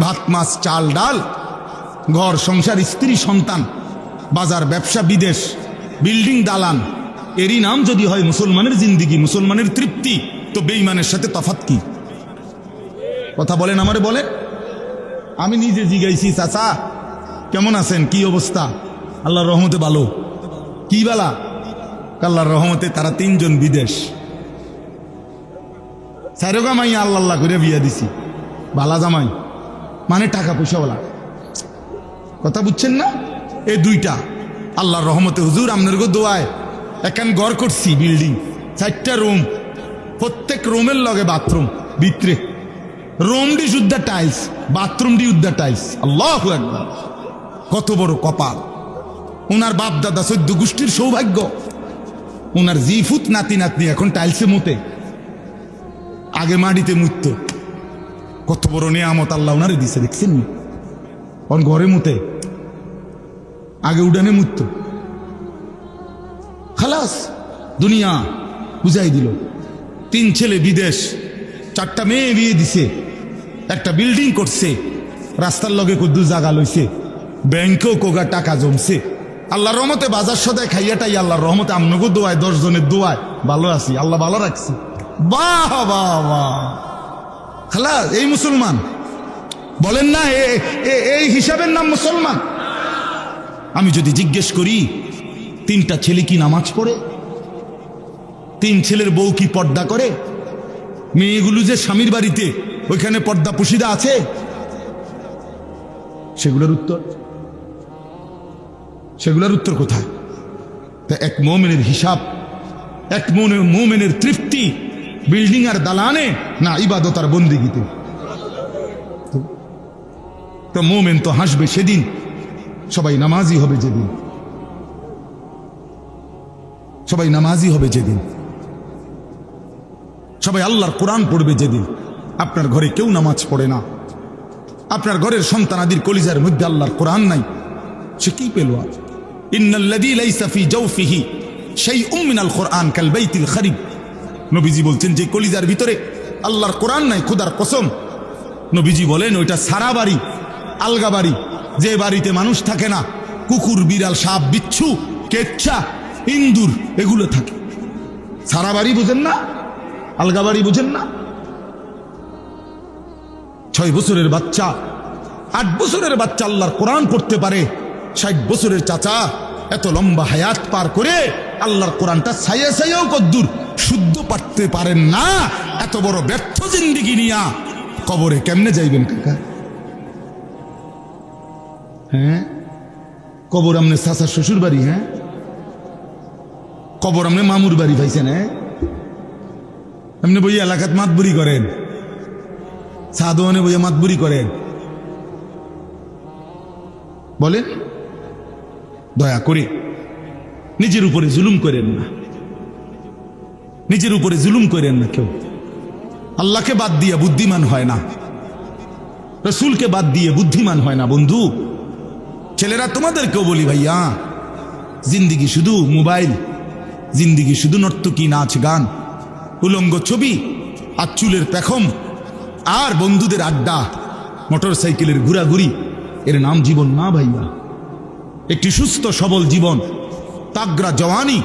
ভাত, মাছ, চাল, ডাল, ঘর, সংসার, স্ত্রী, সন্তান, বাজার, ব্যবসা, বিদেশ, বিল্ডিং, দালান। এরই নাম যদি হয় মুসলমানের জিন্দিগি, মুসলমানের তৃপ্তি, তো বেইমানের সাথে তফাত কি? কথা বলেন আমারে বলে আমি নিজে জিগাইছি, চাচা, কেমন আছেন? কি অবস্থা? আল্লাহর রহমতে ভালো। কি বেলা? আল্লাহর রহমতে তারা তিনজন বিদেশ। সাইরোগা মাই আল্লাহ আল্লাহ করে বিয়া দিছি। বালা জামাই। মানে টাকা পয়সাওয়ালা কথা বুঝছেন না? এই দুইটা। আল্লাহর রহমতে হুজুর আপনার গো দোয়ায় একান গড় করছি বিল্ডিং, চারটা রুম, প্রত্যেক রুমের লগে বাথরুম, ভিতরে। রুমডি শুদ্ধা টাইলস বাথরুমডি উদ্ধা টাইলস। আল্লাহ একবার কত বড় কপাল। ওনার বাপ দাদা সদ্য গোষ্ঠীর সৌভাগ্য। ওনার জিফুত নাতি নাতনি এখন টাইলসে মতে। আগে মাটিতে মুতত। কত বড় নিয়ামত আল্লাহ ওনারে দিছে, দেখছেন? ওর ঘরে মুতে, আগে উডানে মুতত। খালাস, দুনিয়া বুঝাই দিল। তিন ছেলে বিদেশ, চারটা মেয়ে বিয়ে দিছে, একটা বিল্ডিং করছে, রাস্তার লগে কুদ্দু জাগা লইছে, ব্যাংকেও কোগা টাকা জমছে। আল্লাহর রহমতে বাজার সদায় খাইয়াটাই আল্লাহর রহমতে আমনগো দোয়ায় দশ জনের দোয়ায় ভালো আছি, আল্লাহ ভালো রাখছি। বাহ বাহ বাহ। খালা এই মুসলমান। বলেন না এই হিসাবের নাম মুসলমান। আমি যদি জিজ্ঞেস করি, তিনটা ছেলে কি নামাজ পড়ে? তিন ছেলের বউ কি পর্দা করে? মেয়েগুলো যে স্বামীর বাড়িতে, ওইখানে পর্দা পুশিদা আছে? সেগুলোর উত্তর? সেগুলোর উত্তর কোথায়? তা এক মোমেনের হিসাব, এক মনে মোমেনের তৃপ্তি বিল্ডিং আর দালানে না ইবাদত আর বন্দিগিতে। তো মোমেন তো হাসবে সেদিন, সবাই নামাজি হবে যেদিন। সবাই নামাজি হবে যেদিন। সবাই আল্লাহর কোরআন পড়বে যেদিন। আপনার ঘরে কেউ নামাজ পড়ে না। আপনার ঘরের সন্তানাদির কলিজার মধ্যে আল্লাহর কোরআন নাই। সে কি পেল আজ? ইন্নাল্লাযী লাইসা ফি জাওফিহি, শাইউম মিনাল কোরআন কাল বাইতিল খারিব। নবীজি বলছেন যে কলিজার ভিতরে আল্লাহর কোরআন নাই, খোদার কসম। নবীজি বলেন, ওইটা সারা বাড়ি, আলগা বাড়ি, যে বাড়িতে মানুষ থাকে না, কুকুর, বিড়াল, সাপ, বিচ্ছু, কেচ্ছা, ইন্দুর, এগুলো থাকে। সারা বাড়ি বুঝেন না, আলগা বাড়ি বুঝেন না। ছয় বছরের বাচ্চা, আট বছরের বাচ্চা আল্লাহর কোরআন পড়তে পারে। ষাট বছরের চাচা এত লম্বা হায়াত পার করে আল্লাহর কোরআনটা ছাইয়া ছাইয়াও কদ্দুর। শুদ্ধ পারতে পারেন না, এত বড় ব্যর্থ জিন্দিগি নিয়া কবরে কেমনে যাইবেন কাকা? হ্যাঁ? কবর আমনে চাচার শ্বশুর বাড়ি হ্যাঁ? কবর আমনে মামুর বাড়ি পাইছেন হ্যাঁ? এমনি বই এলাকাত মাতবুরি করেন। সাদোয়ানে বইয়া মাতবুরি করেন। বলেন? দয়া করে নিজের উপরে জুলুম করেন না। নিজের উপরে জুলুম করেন না কেউ। আল্লাহকে বাদ দিয়ে বুদ্ধিমান হয় না। রসুলকে বাদ দিয়ে বুদ্ধিমান হয় না, বন্ধু। ছেলেরা, তোমাদেরকেও বলি ভাইয়া, জিন্দিগি শুধু মোবাইল, জিন্দিগি শুধু নর্তকী, নাচ, গান, উলঙ্গ ছবি আর চুলের পেখম আর বন্ধুদের আড্ডা মোটর সাইকেলের ঘোরাঘুরি। এর নাম জীবন না ভাইয়া। একটি সুস্থ, সবল জীবন। তাগরা জওয়ানি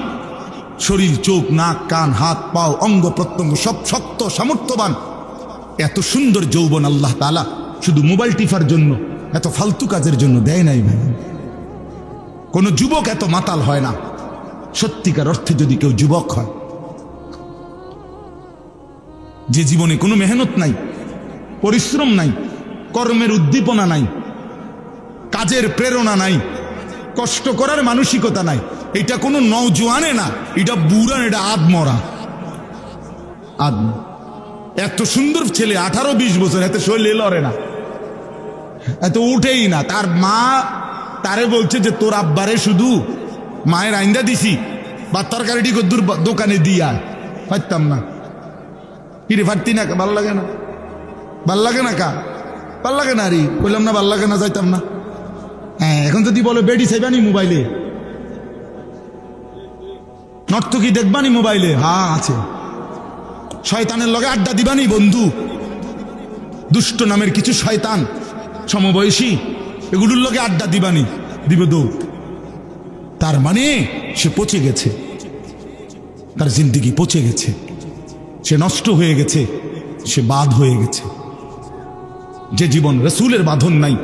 শরীর, চোখ, নাক, কান, হাত, পাও, অঙ্গ, প্রত্যঙ্গ সব শক্ত, সামর্থ্যবান। এত সুন্দর যৌবন আল্লাহ তালা শুধু মোবাইল টিফার জন্য, এত ফালতু কাজের জন্য দেয় নাই ভাই। কোনো যুবক এত মাতাল হয় না। সত্যিকার অর্থে যদি কেউ যুবক হয়, যে জীবনে কোনো মেহনত নাই, পরিশ্রম নাই, কর্মের উদ্দীপনা নাই, কাজের প্রেরণা নাই, কষ্ট করার মানসিকতা নাই এটা কোনো নৌজোয়ানে না, এটা বুড়ান, এটা আদমরা। আদম। এত সুন্দর ছেলে, আঠারো বিশ বছর, এত শৈলে লড়ে না। এত উঠেই না। তার মা তারে বলছে যে, তোর আব্বারে শুধু মায়ের আইন্দা দিছি, বা তরকারিটি কদ্দুর দোকানে দিয়া পারতাম না। কিরে ফাটতি না ভালো লাগে না? ভালো লাগে না কা? ভালো লাগে না রে? কইলাম না, ভালো লাগে না, যাইতাম না। হ্যাঁ এখন যদি বলো, বেডি চাইবানি মোবাইলে? নর্তকি দেখবানি মোবাইলে? হা আছে। শয়তানের লগে আড্ডা দিবানি, বন্ধু। দুষ্ট নামের কিছু শয়তান, সমবয়সী, এগুলোর লগে আড্ডা দিবানি, দিবে দৌড়। তার মানে সে পচে গেছে। তার জিন্দিগি পচে গেছে। সে নষ্ট হয়ে গেছে। সে বাদ হয়ে গেছে। যে জীবন রসুলের বাঁধন নাই।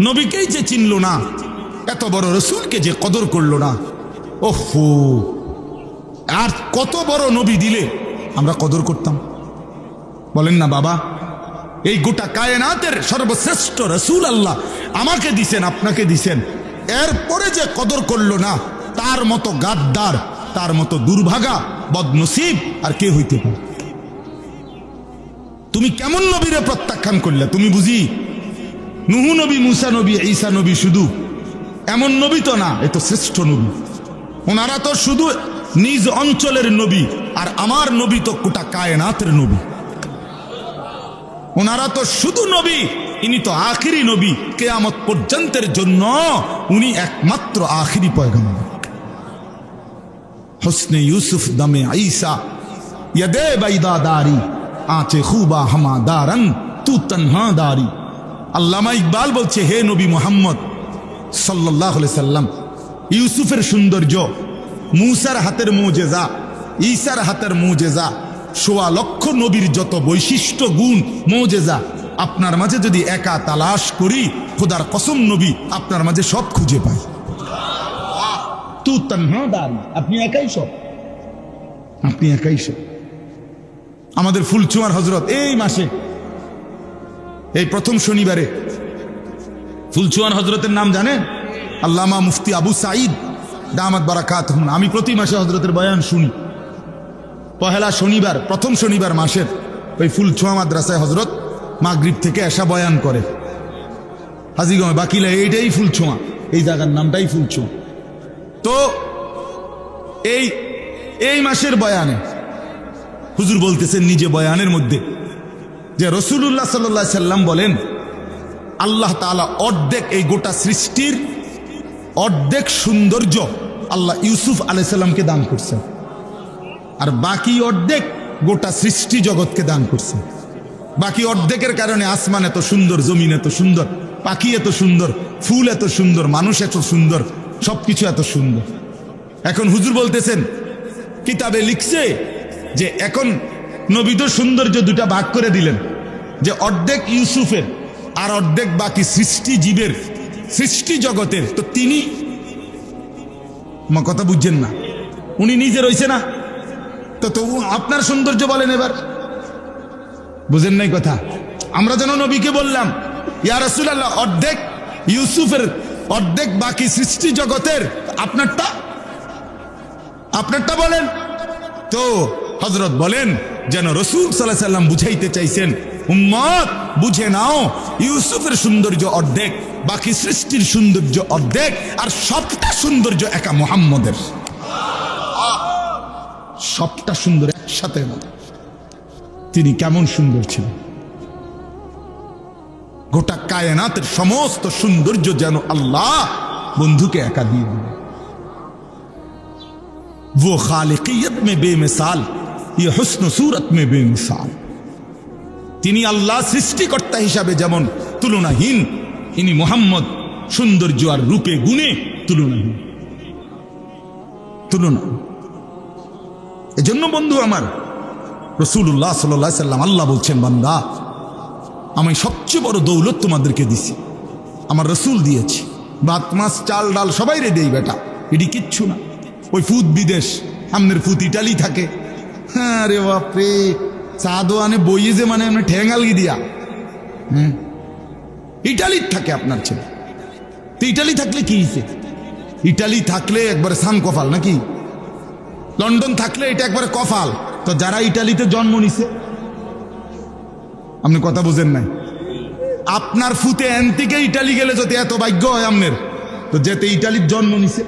নবীকেই যে চিনল না, এত বড় রসুলকে যে কদর করল না। ওহো! আর কত বড় নবী দিলে আমরা কদর করতাম? বলেন না, বাবা। এই গোটা কায়নাতের সর্বশ্রেষ্ঠ রসুল আল্লাহ আমাকে দিছেন, আপনাকে দিছেন। এরপরে যে কদর করল না, তার মতো গাদ্দার, তার মতো দুর্ভাগা, বদনসিব আর কে হইতে পারে? তুমি কেমন নবীরে প্রত্যাখ্যান করলে? তুমি বুঝি? নুহু নবী, মুসা নবী, ঈসা নবী শুধু? এমন নবী তো না, এ তো শ্রেষ্ঠ নবী। ওনারা তো শুধু নিজ অঞ্চলের নবী, আর আমার নবী তো কোটা কায়নাথের নবী। ওনারা তো শুধু নবী, ইনি তো আখিরি নবী, কেয়ামত পর্যন্তের জন্য উনি একমাত্র আখিরি পয়গম্বর। হসনে ইউসুফ দমে আইসা ইয়াদে বাইদা দারি, আঁচে খুবা হামা দারং তু তন্হা দারি। আল্লামা ইকবাল বলছে, হে নবী মোহাম্মদ সাল্লাহ সাল্লাম, ইউসুফের সৌন্দর্য মুসার হাতের মুজেজা, ঈসার হাতের মুজেজা, সোয়া লক্ষ নবীর যত বৈশিষ্ট্য গুণ মৌজেজা, আপনার মাঝে যদি একা তালাশ করি, খোদার কসম নবী আপনার মাঝে সব খুঁজে পাই। তু তন্হা আপনি একাই সব। আপনি একাই সব। আমাদের ফুলচুয়ার হজরত, এই মাসে, এই প্রথম শনিবারে, ফুলচুয়ার হজরতের নাম জানেন? আল্লামা মুফতি আবু সাঈদ। দামাত বারাকাত আমি প্রতি মাসে হজরতের বয়ান শুনি। পহেলা শনিবার, প্রথম শনিবার মাসের ওই ফুলছোয়া মাদ্রাসায় হজরত মাগরিব থেকে এসা বয়ান করে। হাজিগঞ্জ বাকিলা এইটাই ফুলছোঁয়া এই জায়গার নামটাই ফুলছোঁয়া তো এই এই মাসের বয়ানে হুজুর বলতেছেন নিজে বয়ানের মধ্যে যে রসুল্লাহ সাল্লাহ সাল্লাম বলেন, আল্লাহ তালা অর্ধেক এই গোটা সৃষ্টির অর্ধেক সৌন্দর্য আল্লাহ ইউসুফ আলাইসাল্লামকে দান করছেন। আর বাকি অর্ধেক গোটা সৃষ্টি জগৎকে দান করছেন। বাকি অর্ধেকের কারণে আসমান এত সুন্দর, জমিন এত সুন্দর, পাখি এত সুন্দর, ফুল এত সুন্দর, মানুষ এত সুন্দর, সবকিছু এত সুন্দর। এখন হুজুর বলতেছেন, কিতাবে লিখছে যে এখন নবীদ সৌন্দর্য দুটা ভাগ করে দিলেন, যে অর্ধেক ইউসুফের আর অর্ধেক বাকি সৃষ্টি জীবের সৃষ্টি জগতের, তো তিনি আমার কথা বুঝছেন না। উনি নিজে রয়েছে না? তো তবু আপনার সৌন্দর্য বলেন এবার। বুঝেন নাই কথা? আমরা যেন নবীকে বললাম, ইয়া রাসূলুল্লাহ, অর্ধেক ইউসুফের, অর্ধেক বাকি সৃষ্টি জগতের, আপনারটা? আপনারটা বলেন। তো হজরত বলেন, যেন রসুল সাল্লাহ সাল্লাম বুঝাইতে চাইছেন, উম্মত, বুঝে নাও, ইউসুফের সৌন্দর্য অর্ধেক। বাকি সৃষ্টির সৌন্দর্য অর্ধেক আর সবটা সৌন্দর্য একা মোহাম্মদের সবটা সুন্দর একসাথে না তিনি কেমন সুন্দর ছিলেন গোটা কায়নাতের সমস্ত সৌন্দর্য যেন আল্লাহ বন্ধুকে একা দিয়ে দিলেন वो खालिकियत में बेमिसाल ये हुस्न सूरत में बेमिसाल তিনি আল্লাহ সৃষ্টিকর্তা হিসাবে যেমন তুলনাহীন ইনি মোহাম্মদ, সৌন্দর্য আর রূপে গুণে তুলনাহীন। তুলনা। এজন্য বন্ধু আমার রসুল্লাহ সাল্লাহ সাল্লাম আল্লাহ বলছেন, বান্দা, আমি সবচেয়ে বড় দৌলত তোমাদেরকে দিছি। আমার রসুল দিয়েছি। ভাত, মাছ, চাল, ডাল সবাই রে দেই বেটা। এটি কিচ্ছু না। ওই ফুত বিদেশ আমনের ফুত ইটালি থাকে। হ্যাঁ রে বাপরে চাঁদও আনে বইয়ে যে মানে এমনি ঠেঙ্গালগি দিয়া। হ্যাঁ ইটালির থাকে আপনার ছেলে। তো ইটালি থাকলে কি হয়েছে ইটালি থাকলে একবারে সাম কফাল নাকি? লন্ডন থাকলে এটা একবারে কফাল তো যারা ইটালিতে জন্ম নিছে, আপনি কথা বুঝেন নাই। আপনার ফুতে থেকে ইটালি গেলে যদি এত ভাগ্য হয় আপনার তো যেতে ইটালির জন্ম নিছে,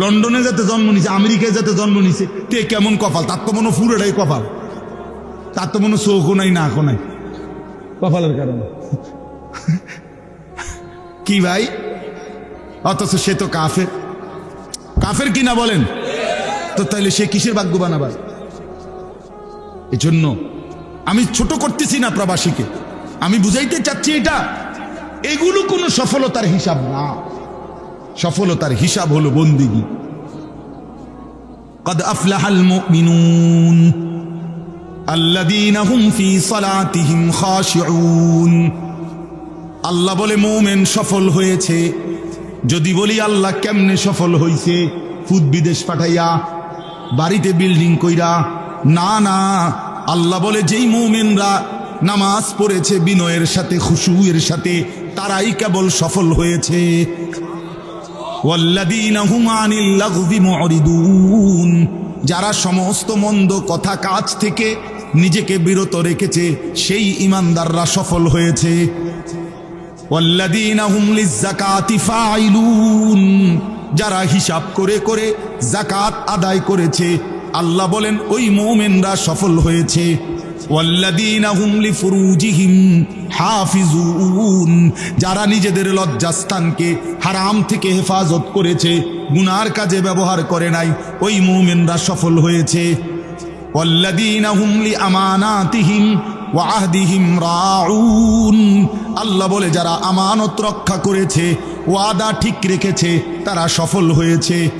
লন্ডনে যাতে জন্ম নিছে, আমেরিকায় যাতে জন্ম নিছে, তে কেমন কপাল? তার তো মনে ফুরেটাই কপাল। তার তো মনে চোখও নাই, নাকও নাই। কপালের কারণে। কি ভাই অথচ সে তো কাফের কাফের কি না বলেন তো তাহলে সে কিসের ভাগ্যবান আবার এই জন্য আমি ছোট করতেছি না প্রবাসীকে আমি বুঝাইতে চাচ্ছি এটা এগুলো কোনো সফলতার হিসাব না সফলতার হিসাব হলো বন্দিগি قد أفلح المؤمنون الذين هم في صلاتهم خاشعون আল্লাহ বলে, মৌমেন সফল হয়েছে। যদি বলি, আল্লাহ কেমনে সফল হইছে? ফুদ বিদেশ পাঠাইয়া, বাড়িতে বিল্ডিং কইরা, না না। আল্লাহ বলে, যেই মৌমেনরা নামাজ পড়েছে বিনয়ের সাথে খুশুয়ের সাথে, তারাই কেবল সফল হয়েছে। যারা সমস্ত মন্দ কথা কাজ থেকে নিজেকে বিরত রেখেছে, সেই ইমানদাররা সফল হয়েছে। যারা হিসাব করে করে জাকাত আদায় করেছে, আল্লাহ বলেন, ওই মোমেনরা সফল হয়েছে। যারা নিজেদের লজ্জাস্থানকে হারাম থেকে হেফাজত করেছে, গুনার কাজে ব্যবহার করে নাই, ওই মোমেনরা সফল হয়েছে। ওয়াহদিহিম রাউন। আল্লাহ বলে, যারা আমানত রক্ষা করেছে, ওয়াদা ঠিক রেখেছে, তারা সফল হয়েছে।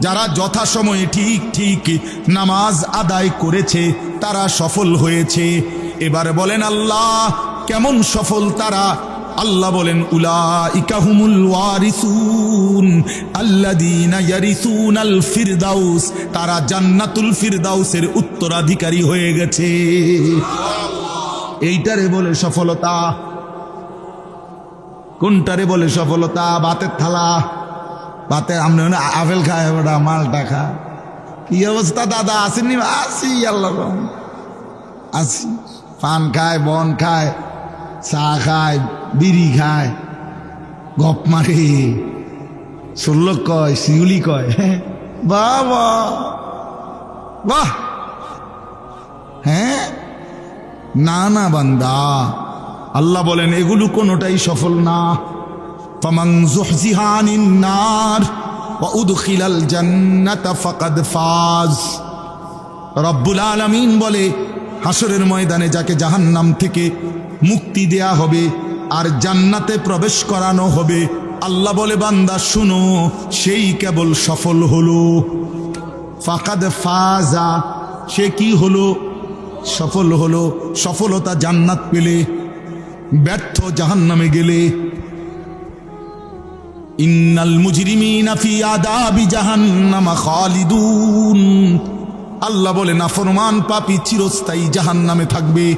যারা যথাসময়ে ঠিক ঠিক নামাজ আদায় করেছে, তারা সফল হয়েছে। এবার বলেন আল্লাহ, কেমন সফল তারা? আল্লাহ বলেন ইয়ারিসুনাল ফিরদাউস। তারা জান্নাতুল ফিরদাউসের উত্তরাধিকারী হয়ে গেছে। এইটারে বলে সফলতা। কোনটারে বলে সফলতা? বাতের থালা। বাতের আমরা আপেল খায়, ওটা মালটা খা। কি অবস্থা দাদা? আসেননি? আসি আল্লাহ। আসি। পান খায়, বন খায়। চা খায়, বিড়ি খায়, গপ মারে। ষোল্ল কয়, শিউলি কয় বাহ বাহ। হ্যাঁ না না, বান্দা। আল্লাহ বলেন, এগুলো কোনোটাই সফল না। ফাজ। রব্বুল আলামিন বলে হাসরের ময়দানে যাকে জাহান্নাম থেকে মুক্তি দেয়া হবে আর জান্নাতে প্রবেশ করানো হবে, আল্লাহ বলে, বান্দা, শুনো, সেই কেবল সফল হলো। ফাকাদ ফাজা, সে কি হলো? সফল হলো, সফলতা জান্নাত পেলে, ব্যর্থ জাহান্নামে গেলে। ইন্নাল মুজরিমিনা ফি আদাবি জাহান্নামা খালিদুন। আল্লাহ বলে না নাফরমান পাপী চিরস্থায়ী জাহান্নামে থাকবে।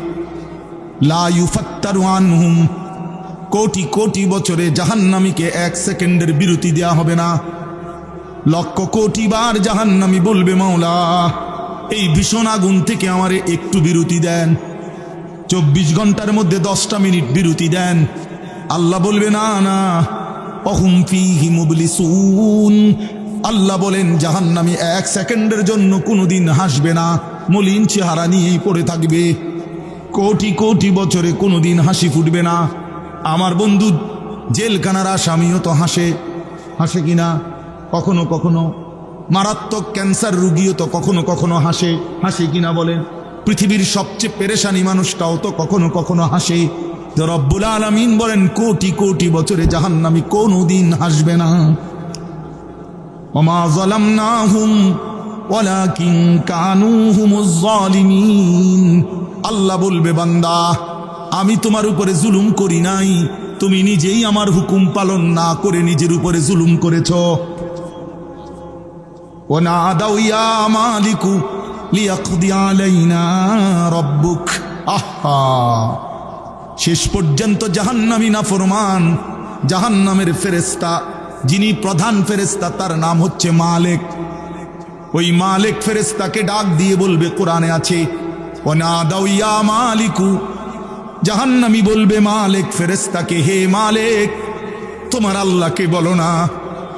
লা ইউফাত্তারু আনহুম। কোটি কোটি বছরে জাহান্নামীকে এক সেকেন্ডের বিরতি দেয়া হবে না। লক্ষ কোটি বার জাহান্নামী বলবে, মাওলা, এই ভীষণ আগুন থেকে আমারে একটু বিরতি দেন। চব্বিশ ঘণ্টার মধ্যে দশটা মিনিট বিরতি দেন। আল্লাহ বলবে, না না, অহুম ফিহি মুবলিসুন। আল্লাহ বলেন, জাহান্নামী এক সেকেন্ডের জন্য কোনোদিন হাসবে না। মলিন চেহারা নিয়েই পড়ে থাকবে। কোটি কোটি বছরে কোনোদিন হাসি ফুটবে না। আমার বন্ধু, জেলখানার আসামিও তো হাসে। হাসে কিনা কখনো কখনো। মারাত্মক ক্যান্সার রুগীও তো কখনো কখনো হাসে। হাসে কিনা বলেন? পৃথিবীর সবচেয়ে পেরেশানি মানুষটাও তো কখনো কখনো হাসে। রব্বুল আলমিন বলেন, কোটি কোটি বছরে জাহান্নামি কোনো দিন হাসবে না। وما ظلمناهم ولكن كانوا هم الظالمين আল্লাহ বলবে বান্দা আমি তোমার উপরে জুলুম করি নাই তুমি নিজেই আমার হুকুম পালন না করে নিজের উপরে জুলুম করেছ ونادوا يا مالك ليقضي علينا ربك আহা শেষ পর্যন্ত জাহান্নামী না ফরমান জাহান্নামের ফেরেস্তা যিনি প্রধান ফেরেস্তা তার নাম হচ্ছে মালেক। ওই মালেক ফেরেস্তাকে ডাক দিয়ে বলবে, কোরআনে আছে ও না দাউয়া মালিকু। জাহান্নামি বলবে, মালেক ফেরেস্তাকে হে মালেক, তোমার আল্লাহকে বলো না,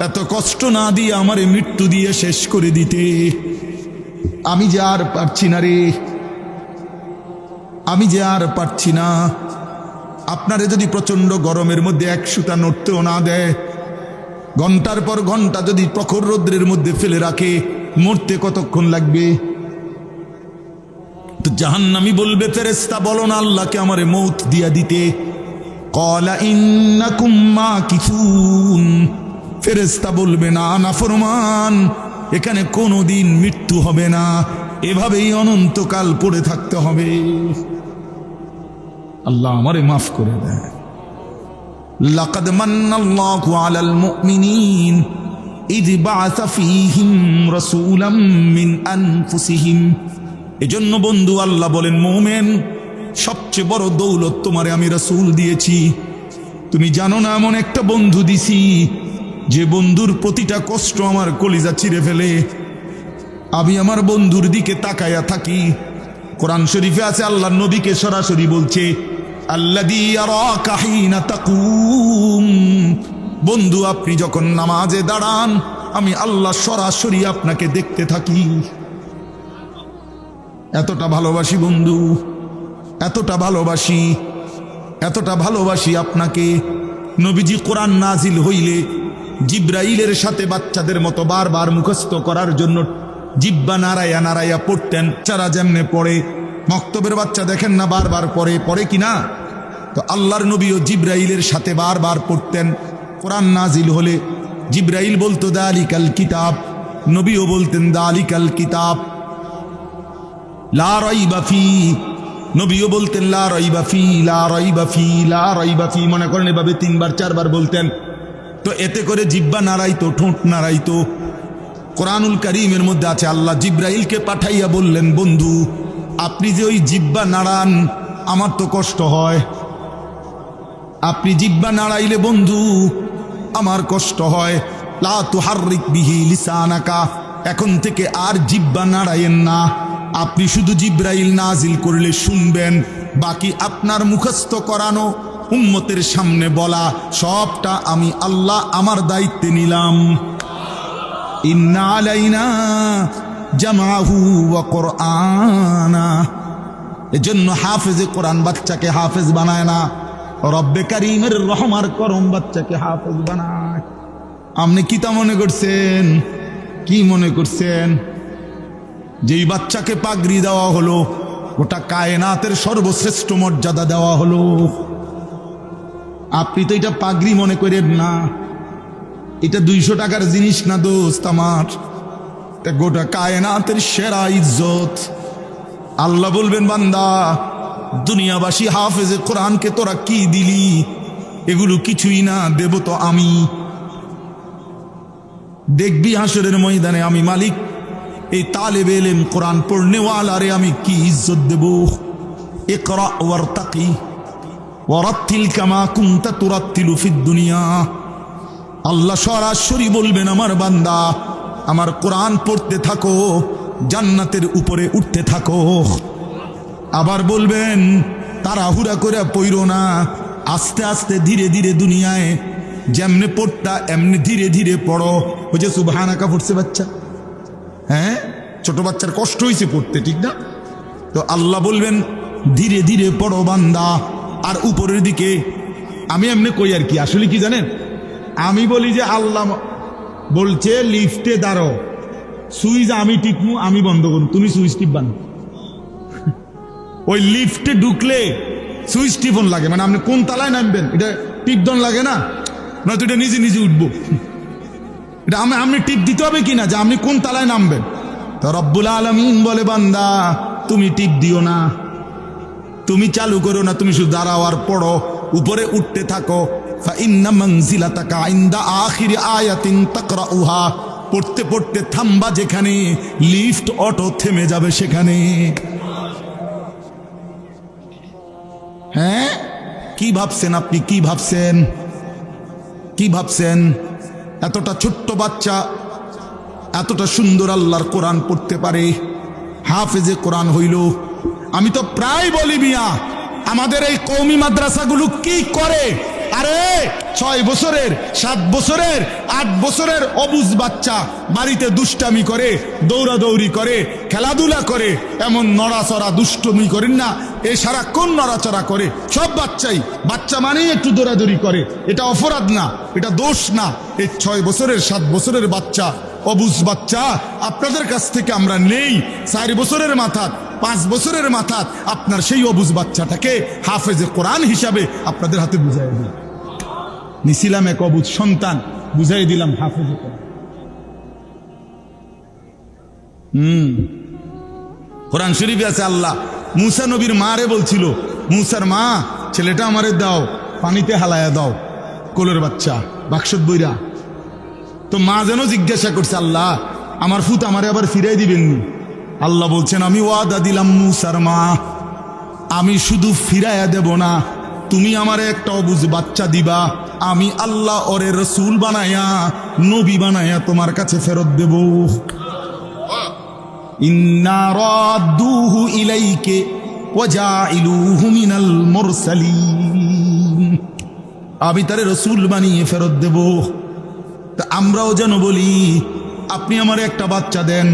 এত কষ্ট না দিয়ে আমারে মৃত্যু দিয়ে শেষ করে দিতে। আমি যে আর পারছি না রে, আমি যে আর পারছি না। আপনারে যদি প্রচণ্ড গরমের মধ্যে এক সুতা নড়তেও না দেয় ঘণ্টার পর ঘণ্টা যদি প্রখর রৌদ্রের মধ্যে ফেলে রাখে, মরতে কতক্ষণ লাগবে? তো জাহান্নামি বলবে ফেরেস্তা বলো না আল্লাহকে আমারে মৌত দিয়া দিতে। কলা ইন্নাকুম মা কিছুন ফেরেস্তা বলবে, না না, ফরমান, এখানে কোনোদিন মৃত্যু হবে না। এভাবেই অনন্তকাল পড়ে থাকতে হবে। আল্লাহ আমারে মাফ করে দেয়। لقد من الله على المؤمنين إذ بعث فيهم رسولا من أنفسهم এজন্য বন্ধু আল্লাহ বলেন মোমেন সবচেয়ে বড় দৌলত তোমারে আমি রাসূল দিয়েছি তুমি জানো না এমন একটা বন্ধু দিছি যে বন্ধুর প্রতিটা কষ্ট আমার কলিজা চিরে ফেলে আমি আমার বন্ধুর দিকে তাকায়া থাকি কোরআন শরীফে আছে আল্লাহ নবীকে সরাসরি বলছে বন্ধু, আপনি যখন নামাজে দাঁড়ান, আমি আল্লাহ সরাসরি আপনাকে দেখতে থাকি। এতটা ভালোবাসি বন্ধু, এতটা ভালোবাসি এতটা ভালোবাসি আপনাকে। নবীজি কোরআন নাজিল হইলে জিব্রাইলের সাথে বাচ্চাদের মতো বারবার মুখস্থ করার জন্য জিব্বা নারায়া নারায়া পড়তেন। চারা যেমনে পড়ে, মক্তবের বাচ্চা দেখেন না বারবার পরে পড়ে কি না তো আল্লাহর নবী ও জিব্রাইলের সাথে বারবার পড়তেন। কোরআন নাজিল হলে জিব্রাইল বলতো, দালিকাল কিতাব। নবীও বলতেন, দালিকাল কিতাব। লা রাইবা ফি। নবীও বলতেন, লা রাইবা ফি, লা রাইবা ফি, লা রাইবা ফি। মনে করেন এভাবে তিনবার, চারবার বলতেন। তো এতে করে জিব্বা নাড়াইতো, ঠোঁট নাড়াইতো। কোরআনুল করিমের মধ্যে আছে, আল্লাহ জিব্রাইলকে পাঠাইয়া বললেন, বন্ধু, আপনি যে ওই জিব্বা নাড়ান, আমার তো কষ্ট হয়। আপনি জিব্বা নাড়াইলে, বন্ধু, আমার কষ্ট হয়। লা তুহাররিক বিহি লিসানাকা, এখন থেকে আর জিব্বা নাড়াইয়েন না। আপনি শুধু জিব্রাইল নাজিল করলে শুনবেন, বাকি আপনার মুখস্থ করানো, উম্মতের সামনে বলা, সবটা আমি আল্লাহ আমার দায়িত্বে নিলাম। এজন্য হাফেজে কোরআন বাচ্চাকে হাফেজ বানায় না। রব্বে কারিমের রহমার করম বাচ্চাকে হাফেজ বানায়। আপনি কি তা মনে করছেন? কি মনে করছেন? যেই বাচ্চাকে পাগড়ি দেওয়া হলো, ওটা কায়নাতের সর্বশ্রেষ্ঠ মর্যাদা দেওয়া হলো। আপনি তো এটা পাগড়ি মনে করেন না। এটা দুইশো টাকার জিনিস না দোস্ত আমার। গোটা কায়নাতের সেরা ইজ্জত। আল্লাহ বলবেন, বান্দা দুনিয়াবাসী হাফেজে কোরআনকে তোরা কি দিলি? এগুলো কিছুই না, দেব তো আমি। দেখবি হাসরের ময়দানে আমি মালিক। এই তালেব এলেম কোরআন পড়নেওয়ালারে আমি কি ইজ্জত দেব? একরা ওয়ার তাকি কামা ফিদ দুনিয়া। আল্লাহ সরাসরি বলবেন, আমার বান্দা, আমার কোরআন পড়তে থাকো, জান্নাতের উপরে উঠতে থাকো। আবার বলবেন, তাড়াহুড়া করে পইর না। আস্তে আস্তে ধীরে ধীরে দুনিয়ায় যেমনে পড়তা, এমনি ধীরে ধীরে পড়ো। ওই যে সুবহানাকা পড়ছে বাচ্চা। হ্যাঁ? ছোট বাচ্চার কষ্ট হয়েছে পড়তে, ঠিক না? তো আল্লাহ বলবেন, ধীরে ধীরে পড়ো বান্দা। আর উপরের দিকে, আমি এমনি কই আর কি, আসলে কি জানেন? আমি বলি যে আল্লাহ বলছে, লিফটে দাঁড়ো সুইচ আমি টিপমু, আমি বন্ধ করুন তুমি সুইচ টিপবান ওই লিফটে ঢুকলে সুইচ টিপন লাগে মানে আপনি কোন তালায় নামবেন? এটা টিপদন লাগে না? নয়তো এটা নিজে নিজে উঠবো। এটা আমি আপনি টিপ দিতে হবে কি না যে আপনি কোন তালায় নামবেন? তো রব্বুল আলমিন বলে, বান্দা, তুমি টিপ দিও না। তুমি চালু করো না, তুমি শুধু দাঁড়াও আর পড়ো। উপরে উঠতে থাকো। পড়তে পড়তে থামবা যেখানে, লিফট অটো থেমে যাবে সেখানে। হ্যাঁ? কি ভাবছেন আপনি? কি ভাবছেন? কি ভাবছেন? এতটা ছোট্ট বাচ্চা, এতটা সুন্দর আল্লাহর কোরআন পড়তে পারে, হাফেজে কোরআন হইল। আমি তো প্রায় বলি মিয়া, আমাদের এই কৌমি মাদ্রাসাগুলো কি করে আরে ছয় বছরের, সাত বছরের, আট বছরের অবুজ বাচ্চা বাড়িতে দুষ্টামি করে, দৌড়াদৌড়ি করে, খেলাধুলা করে, এমন নড়াচড়া, দুষ্টমি করেন না। এ সারাক্ষণ নড়াচড়া করে? সব বাচ্চাই। বাচ্চা মানেই একটু দৌড়াদৌড়ি করে। এটা অপরাধ না, এটা দোষ না। এই ছয় বছরের, সাত বছরের বাচ্চা, অবুজ বাচ্চা আপনাদের কাছ থেকে আমরা নেই। চার বছরের মাথা পাঁচ বছরের মাথা আপনার সেই অবুজ বাচ্চাটাকে হাফেজে কোরআন হিসাবে আপনাদের হাতে বুঝাই দিল। নিছিলাম এক অবুজ সন্তান, বুঝাই দিলাম হাফেজে কোরআন। হুম। কোরআন শরীফে আছে আল্লাহ, মুসা নবীর মা মারে বলছিল, মুসার মা, ছেলেটা আমারে দাও, পানিতে হালায়া দাও, কোলের বাচ্চা, বাক্সত বইরা। তো মা যেন জিজ্ঞাসা করছে, আল্লাহ, আমার ফুত আমারে আবার ফিরাই দিবেন নি আল্লাহ বলছেন, আমি ওয়াদা দিলাম মুসার মা। আমি শুধু ফিরাইয়া দেব না, তুমি আমার একটা অবুজ বাচ্চা দিবা। আমি আল্লাহ ওরে রসুল বানায়া নবী বানায়া তোমার কাছে ফেরত দেব। ইলাইকে আমি তারে রসুল বানিয়ে ফেরত দেব। তা আমরাও যেন বলি, আপনি আমার একটা বাচ্চা দেন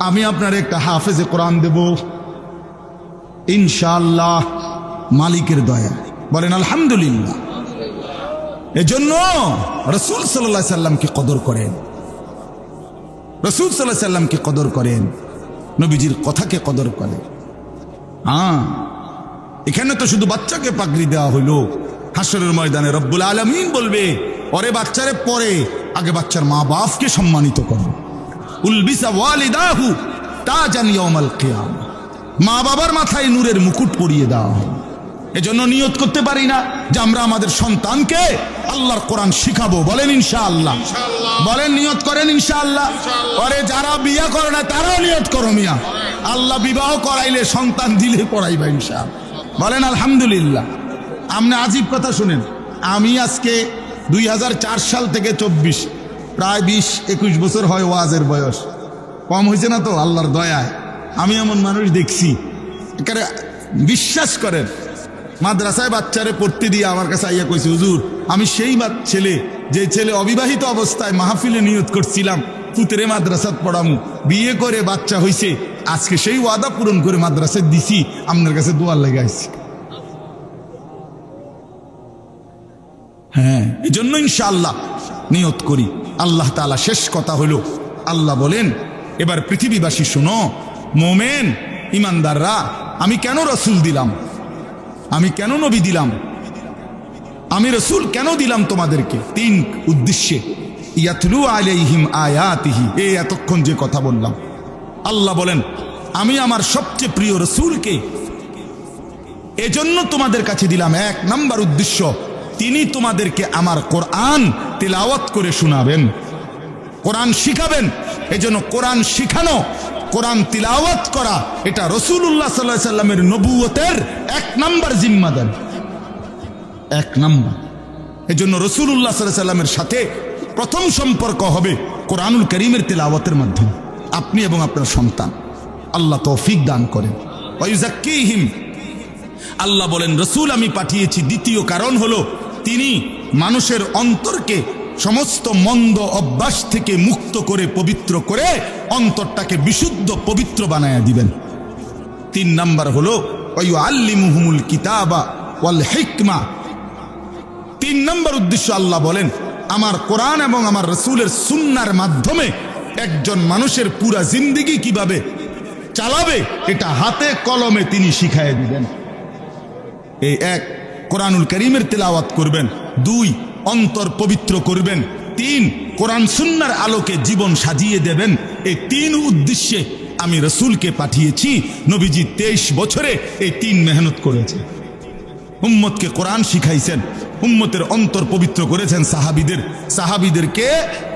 আমি আপনার একটা হাফেজে কোরআন দেব। ইনশাল্লাহ মালিকের দয়া। বলেন, আলহামদুলিল্লাহ। এজন্য রসুল সাল্লাহ সাল্লামকে কদর করেন। রসুল সাল্লাহ সাল্লামকে কদর করেন। নবীজির কথাকে কদর করেন। হ্যাঁ এখানে তো শুধু বাচ্চাকে পাগড়ি দেওয়া হইল। হাসরের ময়দানে রব্বুল আলমিন বলবে পরে বাচ্চারে পরে, আগে বাচ্চার মা বাপকে সম্মানিত করো। উলবিসা ওয়ালিদাহু তা জানি অমাল কেয়াম। মা বাবার মাথায় নূরের মুকুট পরিয়ে হয় এজন্য নিয়ত করতে পারি না যে আমরা আমাদের সন্তানকে আল্লাহর কোরআন শিখাবো। বলেন ইনশাআল্লাহ। বলেন নিয়ত করেন ইনশাআল্লাহ। পরে যারা বিয়া করে না তারাও নিয়ত করো মিয়া। আল্লাহ বিবাহ করাইলে সন্তান দিলে পড়াইবা ইনশাআল্লাহ। বলেন আলহামদুলিল্লাহ। আপনি আজীব কথা শুনেন। আমি আজকে দুই হাজার চার সাল থেকে চব্বিশ প্রায় বিশ, একুশ বছর হয় ওয়াজের বয়স। কম হয়েছে না তো? আল্লাহর দয়ায়। আমি এমন মানুষ দেখছি। বিশ্বাস করেন, মাদ্রাসায় বাচ্চারে পড়তে দিয়ে আমার কাছে আইয়া কইছে, হুজুর, আমি সেই ছেলে, যে ছেলে অবিবাহিত অবস্থায় মাহফিলে নিয়ত করছিলাম, পুতরে মাদ্রাসাত পড়ামু। বিয়ে করে বাচ্চা হইছে, আজকে সেই ওয়াদা পূরণ করে মাদ্রাসায় দিছি, আপনার কাছে দোয়ার লেগে আইছি। হ্যাঁ এই জন্য ইনশাআল্লাহ নিয়ত করি। আল্লাহ তালা শেষ কথা হলো। আল্লাহ বলেন, এবার পৃথিবীবাসী শুনো, মোমেন, ইমানদাররা, আমি কেন রসুল দিলাম? আমি কেন নবী দিলাম? আমি রসুল কেন দিলাম তোমাদেরকে? তিন উদ্দেশ্যে, ইয়াতলু আলাইহিম আয়াতিহি এ এতক্ষণ যে কথা বললাম। আল্লাহ বলেন, আমি আমার সবচেয়ে প্রিয় রসুলকে এজন্য তোমাদের কাছে দিলাম। এক নাম্বার উদ্দেশ্য, তিনি তোমাদেরকে আমার কোরআন তেলাওয়াত করে শোনাবেন। কোরআন শিখাবেন। এজন্য কোরআন শিখানো, কোরআন তিলাওয়াত করা, এটা রসুল্লাহ সাল্লাহ সাল্লামের নবুয়তের এক নাম্বার জিম্মাদার এক নাম্বার। এজন্য রসুল্লাহ সাল্লাহ সাল্লামের সাথে প্রথম সম্পর্ক হবে কোরআনুল করিমের তেলাওয়াতের মাধ্যমে। আপনি এবং আপনার সন্তান। আল্লাহ তৌফিক দান করেন। ওয়ুজাক্কিহিম আল্লাহ বলেন, রসুল, আমি পাঠিয়েছি। দ্বিতীয় কারণ হলো, তিনি মানুষের অন্তরকে সমস্ত মন্দ অভ্যাস থেকে মুক্ত করে পবিত্র করে অন্তরটাকে বিশুদ্ধ পবিত্র বানায়া দিবেন। তিন নাম্বার হলো ওয়ু আল্লিমুহুমুল কিতাবা ওয়াল হিকমা। তিন নম্বর উদ্দেশ্য আল্লাহ বলেন, আমার কোরআন এবং আমার রসুলের সুন্নার মাধ্যমে একজন মানুষের পুরা জিন্দিগি কীভাবে চালাবে, এটা হাতে কলমে তিনি শিখাই দিবেন। এই এক, কোরআনুল করিমের তেলাওয়াত করবেন। দুই অন্তর পবিত্র করবেন। তিন, কোরআন সুন্নার আলোকে জীবন সাজিয়ে দেবেন। এই তিন উদ্দেশ্যে আমি রসুলকে পাঠিয়েছি। নবীজি তেইশ বছরে এই তিন মেহনত করেছে উম্মতকে কোরআন শিখাইছেন। উম্মতের অন্তর পবিত্র করেছেন সাহাবিদের। সাহাবিদেরকে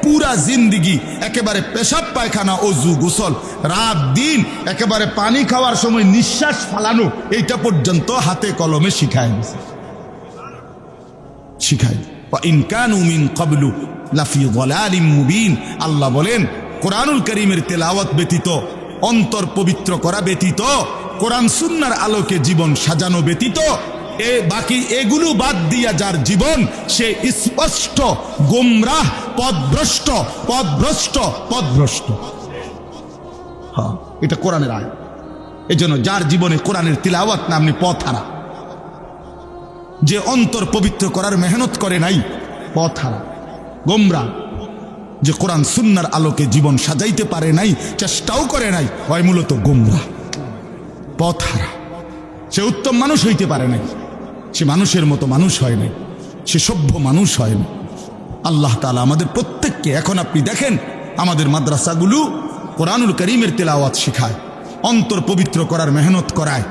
পুরা জিন্দিগি, একেবারে পেশাব পায়খানা, অজু, গোসল, রাত, দিন, একেবারে পানি খাওয়ার সময় নিঃশ্বাস ফালানো, এইটা পর্যন্ত হাতে কলমে শিখায় শিখায় ইনকান উমিন কবলু লাফি গলালিম মুবিন। আল্লাহ বলেন, কোরআনুল করিমের তেলাওয়াত ব্যতীত, অন্তর পবিত্র করা ব্যতীত, কোরআন সুন্নার আলোকে জীবন সাজানো ব্যতীত, এ বাকি এগুলো বাদ দিয়া যার জীবন, সে স্পষ্ট, গোমরাহ, পদভ্রষ্ট পদভ্রষ্ট পদভ্রষ্ট। হ্যাঁ এটা কোরআনের আয় এই জন্য যার জীবনে কোরআনের তিলাওয়াত না, আপনি পথ হারা। যে অন্তর পবিত্র করার মেহনত করে নাই, পথ হারা, গোমরা, যে কোরআন সুন্নার আলোকে জীবন সাজাইতে পারে নাই, চেষ্টাও করে নাই, হয় মূলত গোমরা। পথ হারা। সে উত্তম মানুষ হইতে পারে নাই, সে মানুষের মতো মানুষ হয় নাই, সে সভ্য মানুষ হয় না আল্লাহ তালা আমাদের প্রত্যেককে এখন আপনি দেখেন, আমাদের মাদ্রাসাগুলো কোরআনুল করিমের তেলাওয়াত শেখায়, অন্তর পবিত্র করার মেহনত করায়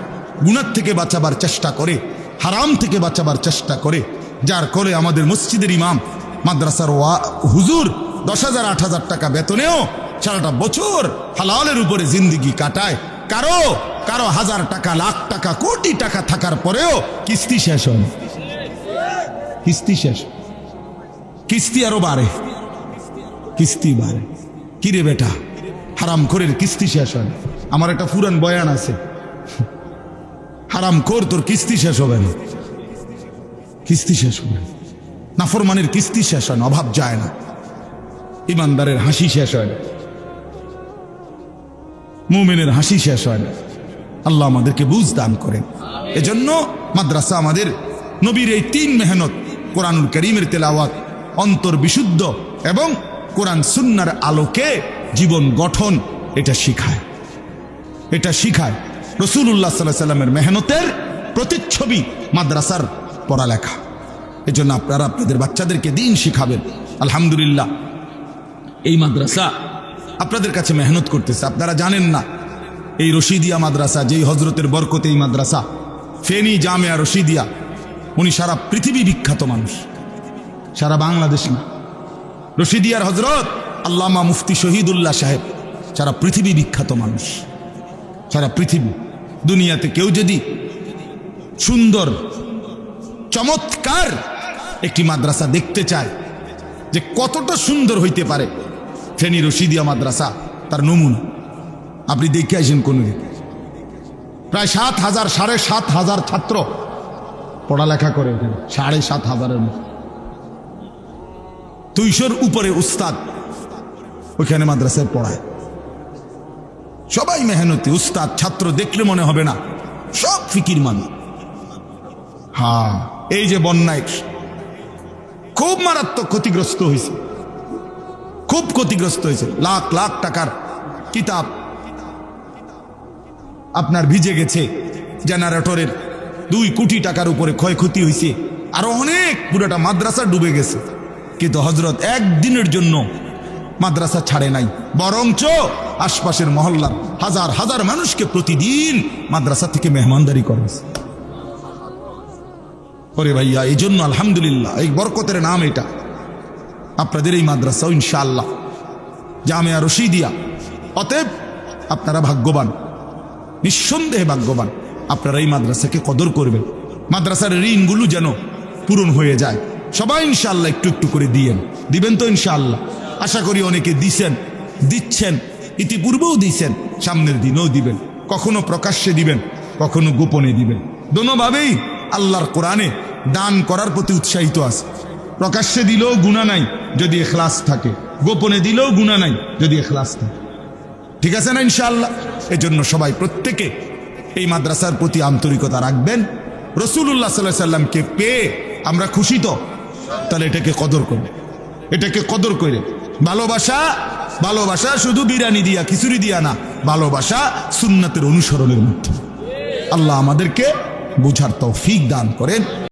গুণার থেকে বাঁচাবার চেষ্টা করে হারাম থেকে বাঁচাবার চেষ্টা করে, যার করে আমাদের মসজিদের ইমাম, মাদ্রাসার ওয়া, হুজুর দশ হাজার, আট হাজার টাকা বেতনেও সারাটা বছর হালালের উপরে জিন্দিগি কাটায়। কারও কারও হাজার টাকা, লাখ টাকা, কোটি টাকা থাকার পরেও কিস্তি শেষ হয় কিস্তি শেষ কিস্তি আরও বাড়ে। কিস্তি বাড়ে। কিরে বেটা? হারাম করে কিস্তি শেষ হয় আমার একটা পুরান বয়ান আছে। হারাম খোর তোর কিস্তি শেষ হবে না। কিস্তি শেষ হবে নাফরমানের কিস্তি শেষ হয় না, অভাব যায় না। ইমানদারের হাসি শেষ হয় না। মুমিনের হাসি শেষ হয় না। আল্লাহ আমাদেরকে বুঝ দান করেন। এজন্য মাদ্রাসা আমাদের নবীর এই তিন মেহনত, কোরআনুল করিমের তেলাওয়াত, অন্তর বিশুদ্ধ এবং কোরআন সুন্নার আলোকে জীবন গঠন, এটা শিখায়। এটা শিখায়। রসুল্লাহ সাল্লাহ সাল্লামের মেহনতের প্রতিচ্ছবি মাদ্রাসার পড়ালেখা। এজন্য আপনারা আপনাদের বাচ্চাদেরকে দিন শিখাবেন। আলহামদুলিল্লাহ। এই মাদ্রাসা আপনাদের কাছে মেহনত করতেছে। আপনারা জানেন না, এই রশিদিয়া মাদ্রাসা, যেই হজরতের বরকতে এই মাদ্রাসা, ফেনী জামিয়া রশিদিয়া, উনি সারা পৃথিবী বিখ্যাত মানুষ। সারা বাংলাদেশ না। রশিদিয়ার হজরত আল্লামা মুফতি শহীদুল্লাহ সাহেব সারা পৃথিবী বিখ্যাত মানুষ। সারা পৃথিবী। দুনিয়াতে কেউ যদি সুন্দর, চমৎকার একটি মাদ্রাসা দেখতে চায় যে কতটা সুন্দর হইতে পারে, ফেনী রশিদিয়া মাদ্রাসা, তার নমুনা। আপনি দেখে আসেন কোন প্রায় সাত হাজার, সাড়ে সাত হাজার ছাত্র পড়ালেখা করে এখানে, সাড়ে সাত হাজারের মতো। দুইশোর উপরে উস্তাদ ওইখানে মাদ্রাসায় পড়ায়। সবাই মেহনতি, উস্তাদ, ছাত্র, দেখলে মনে হবে না। সব ফিকির মান হ্যাঁ এই যে বন্যায় খুব মারাত্মক ক্ষতিগ্রস্ত হয়েছে। খুব ক্ষতিগ্রস্ত হয়েছে। লাখ লাখ টাকার কিতাব আপনার ভিজে গেছে। জেনারেটরের দুই কোটি টাকার উপরে ক্ষয়ক্ষতি হয়েছে। আরও অনেক পুরোটা মাদ্রাসা ডুবে গেছে। কিন্তু হজরত একদিনের জন্য মাদ্রাসা ছাড়ে নাই। বরঞ্চ আশপাশের মহল্লার হাজার হাজার মানুষকে প্রতিদিন মাদ্রাসা থেকে মেহমানদারি করেছে ওরে ভাইয়া এই জন্য আলহামদুলিল্লাহ, এই বরকতের নাম এটা। আপনাদের এই মাদ্রাসা ইনশাআল্লাহ। জামিয়া রশিদিয়া। অতএব আপনারা ভাগ্যবান, নিঃসন্দেহে ভাগ্যবান, আপনারা এই মাদ্রাসাকে কদর করবেন। মাদ্রাসার ঋণগুলো যেন পূরণ হয়ে যায়। সবাই ইনশাআল্লাহ একটু একটু করে দিয়েন। দিবেন তো ইনশাআল্লাহ। আশা করি অনেকে দিছেন, দিচ্ছেন, ইতিপূর্বেও দিছেন, সামনের দিনেও দিবেন, কখনো প্রকাশ্যে দিবেন, কখনো গোপনে দিবেন। দোনোভাবেই আল্লাহর কোরআনে দান করার প্রতি উৎসাহিত আছে। প্রকাশ্যে দিলেও গুণা নাই যদি এখলাস থাকে, গোপনে দিলেও গুণা নাই যদি এখলাস থাকে। ঠিক আছে না ইনশাআল্লাহ? এজন্য সবাই প্রত্যেকে এই মাদ্রাসার প্রতি আন্তরিকতা রাখবেন। রসুল্লাহ সাল্লাহ সাল্লামকে পেয়ে আমরা খুশি তো? তাহলে এটাকে কদর করবে। এটাকে কদর করে ভালোবাসা ভালোবাসা শুধু বিরিয়ানি দিয়া, খিচুড়ি দিয়া না, ভালোবাসা সুন্নাতের অনুসরণের মধ্যে। আল্লাহ আমাদেরকে বুঝার তৌফিক দান করেন।